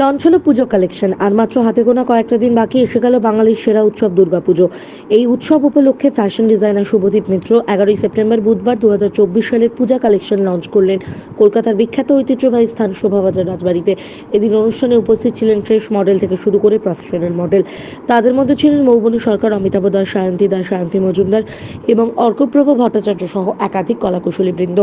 Launch হলো পুজো collection. আর মাত্র হাতে গোনা কয়েকটা দিন বাকি, এসে গেল বাঙালির সেরা উৎসব দুর্গাপুজো এই উৎসব উপলক্ষে ফ্যাশন ডিজাইনার শুভদীপ মিত্র এগারোই সেপ্টেম্বর বুধবার দু হাজার চব্বিশ সালের পূজা কালেকশন লঞ্চ করলেন কলকাতার বিখ্যাত ঐতিহ্যবাহী স্থান শোভাবাজার রাজবাড়িতে। এদিন অনুষ্ঠানে উপস্থিত ছিলেন ফ্রেশ মডেল থেকে শুরু করে প্রফেশনাল মডেল তাদের মধ্যে ছিলেন মৌবনী সরকার, অমিতাভ দাস, সায়ন্তী দাস, সায়ন্তী মজুমদার এবং অর্কপ্রভ ভট্টাচার্য সহ একাধিক কলাকুশলী বৃন্দ।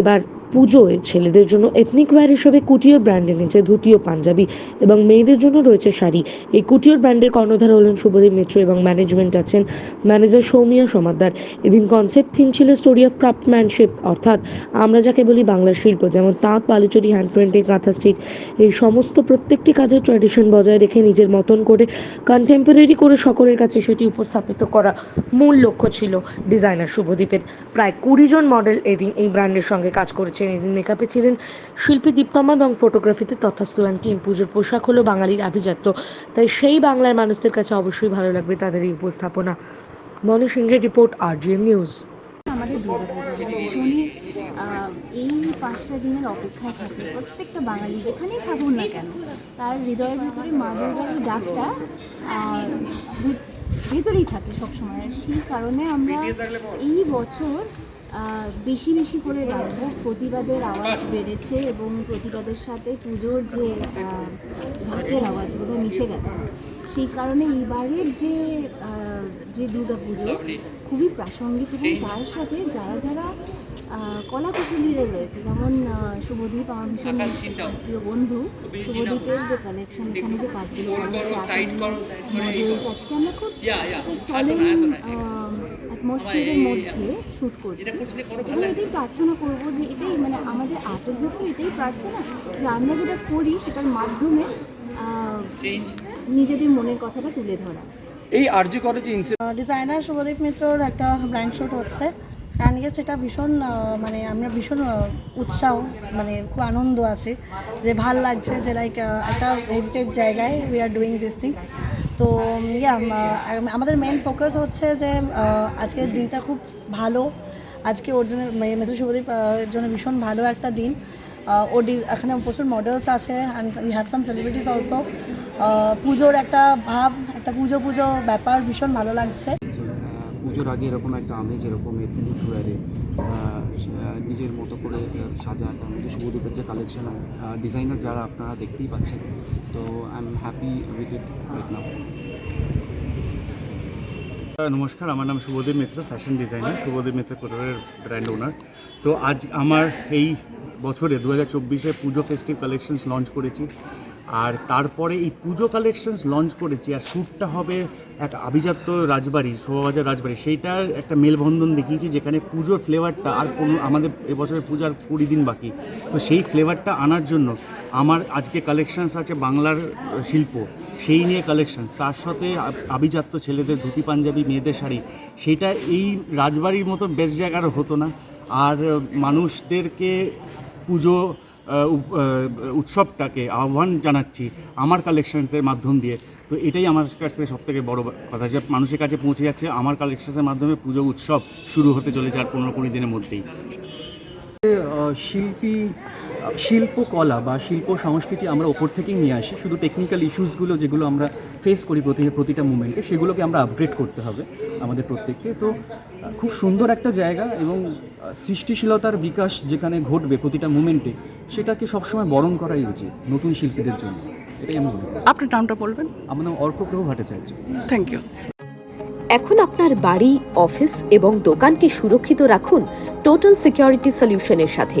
এবার পুজোয় ছেলেদের জন্য এথনিক ওয়্যার হিসেবে কুটির ব্র্যান্ড এনেছে ধুতি ও পাঞ্জাবি এবং মেয়েদের জন্য রয়েছে শাড়ি। এই কুটির ব্র্যান্ডের কর্ণধার হলেন শুভদীপ মিত্র এবং ম্যানেজমেন্ট আছেন ম্যানেজার সৌমিয়া সমাদ্দার। এদিন কনসেপ্ট থিম ছিল স্টোরি অফ ক্রাফটম্যানশিপ অর্থাৎ আমরা যাকে বলি বাংলার শিল্প, যেমন তাঁত, Baluchari hand painting kantha stitch এই সমস্ত প্রত্যেকটি কাজের ট্র্যাডিশন বজায় রেখে নিজের মতন করে কন্টেম্পোরারি করে সকলের কাছে সেটি উপস্থাপিত করা মূল লক্ষ্য ছিল ডিজাইনার শুভদীপের। প্রায় কুড়ি জন মডেল এদিন এই ব্র্যান্ডের সঙ্গে কাজ করেছেন এদিন মেকআপে ছিলেন শিল্পী দীপ্তমা এবং ফটোগ্রাফিতে তথাস্তলান টিম পুজোর পোশাক হলো বাঙালির আভিজাত্য। তাই সেই বাংলার মানুষদের কাছে অবশ্যই ভালো লাগবে তাদের এই উপস্থাপনা। মনে সিংহের রিপোর্ট আর নিউজ। আমাদের আহ, এই পাঁচটা দিনের অপেক্ষায় থাকে। প্রত্যেকটা বাঙালি যেখানেই থাকুন না কেন তার হৃদয়ের ভিতরে মা দুর্গার ডাকটা ভেতরেই থাকে সবসময়। সেই কারণে আমরা এই বছর বেশি বেশি করে রাখব। প্রতিবাদের আওয়াজ বেড়েছে এবং প্রতিবাদের সাথে পুজোর যে ঢাকের আওয়াজ বোধহয় মিশে গেছে। সেই কারণে এইবারের যে যে দুর্গা পুজো খুবই প্রাসঙ্গিক এবং তার সাথে যারা যারা আহ, কলাকুশলীরা রয়েছে যেমন শুভদীপ আমার ভীষণ প্রিয় বন্ধু শুভদীপের যে কালেকশন এখানে যে কাজগুলো আজকে আমরা খুব সলেন অ্যাটমসফিয়ারের মধ্যে শ্যুট করছি। এবং এটাই প্রার্থনা করব যে এটাই মানে আমাদের আর্টিস্টদের তো এটাই প্রার্থনা যে আমরা যেটা করি সেটার মাধ্যমে নিজেদের মনের কথাটা তুলে ধরা। এই আরজি কলেজে ডিজাইনার শুভদীপ মিত্রর একটা ব্র্যান্ড শুট হচ্ছে। অ্যান্ড ইয়েস এটা ভীষণ মানে আমরা ভীষণ উৎসাহ মানে খুব আনন্দ আছে যে ভালো লাগছে যে লাইক একটা হেরিটেজ জায়গায় we are doing this things তো ইয়া আমাদের মেন ফোকাস হচ্ছে যে আজকের দিনটা খুব ভালো। আজকে ওর জন্য মেসেজ শুভদীপ আহ, জন্য ভীষণ ভালো একটা দিন। ডি- এখানে প্রচুর মডেলস আছে and we have some celebrities also পুজোর একটা ভাব, একটা পুজো পুজো ব্যাপার ভীষণ ভালো লাগছে। পুজোর আগে এরকম একটা আমেজ, এরকম এথেনিক নিজের মতো করে সাজা মধ্যে শুভদীপের যে কালেকশন ডিজাইনার যারা আপনারা দেখতেই পাচ্ছেন, তো I am happy with it right now নমস্কার, আমার নাম শুভদীপ মিত্র ফ্যাশন ডিজাইনার শুভদীপ মিত্র কোটারের ব্র্যান্ড ওনার তো আজ আমার এই বছরে দু হাজার চব্বিশে পুজো ফেস্টিভ কালেকশনস লঞ্চ করেছি। আর তারপরে এই পুজো কালেকশনস লঞ্চ করেছি, আর শ্যুটটা হবে এক আভিজাত্য রাজবাড়ি, শোভাবাজার রাজবাড়ি। সেইটার একটা মেলবন্ধন দেখিয়েছি, যেখানে পুজোর ফ্লেভারটা আর কোনো, আমাদের এবছরের পূজার কুড়ি দিন বাকি। তো সেই ফ্লেভারটা আনার জন্য আমার আজকে কালেকশানস আছে বাংলার শিল্প। সেই নিয়ে কালেকশন তার সাথে আভিজাত্য ছেলেদের ধুতি পাঞ্জাবি, মেয়েদের শাড়ি, সেটা এই রাজবাড়ির মতো বেস্ট জায়গার হতো না। আর মানুষদেরকে পুজো উৎসবটাকে আহ্বান জানাচ্ছি আমার কালেকশানসের মাধ্যম দিয়ে। তো এটাই আমার কাছ থেকে বড় কথা যে মানুষের কাছে পৌঁছে যাচ্ছে। আমার কালেকশানসের মাধ্যমে পুজো উৎসব শুরু হতে চলেছে আর পনেরো কুড়ি দিনের মধ্যেই। শিল্পী শিল্পকলা বা শিল্প সংস্কৃতি আমরা ওপর থেকেই নিয়ে আসি। শুধু টেকনিক্যাল ইস্যুসগুলো যেগুলো আমরা ফেস করি প্রতি প্রতিটা মুমেন্টে সেগুলোকে আমরা আপগ্রেড করতে হবে আমাদের প্রত্যেককে। তো খুব সুন্দর একটা জায়গা এবং সৃষ্টিশীলতার বিকাশ যেখানে ঘটবে প্রতিটা মুমেন্টে সেটাকে সবসময় বরণ করাই উচিত নতুন শিল্পীদের জন্য। এটাই আমি মনে আপনার নামটা বলবেন? আমার নাম অর্কপ্রভু ভট্টাচার্য থ্যাংক ইউ এখন আপনার বাড়ি অফিস এবং দোকানকে সুরক্ষিত রাখুন টোটাল সিকিউরিটি সলিউশনের সাথে।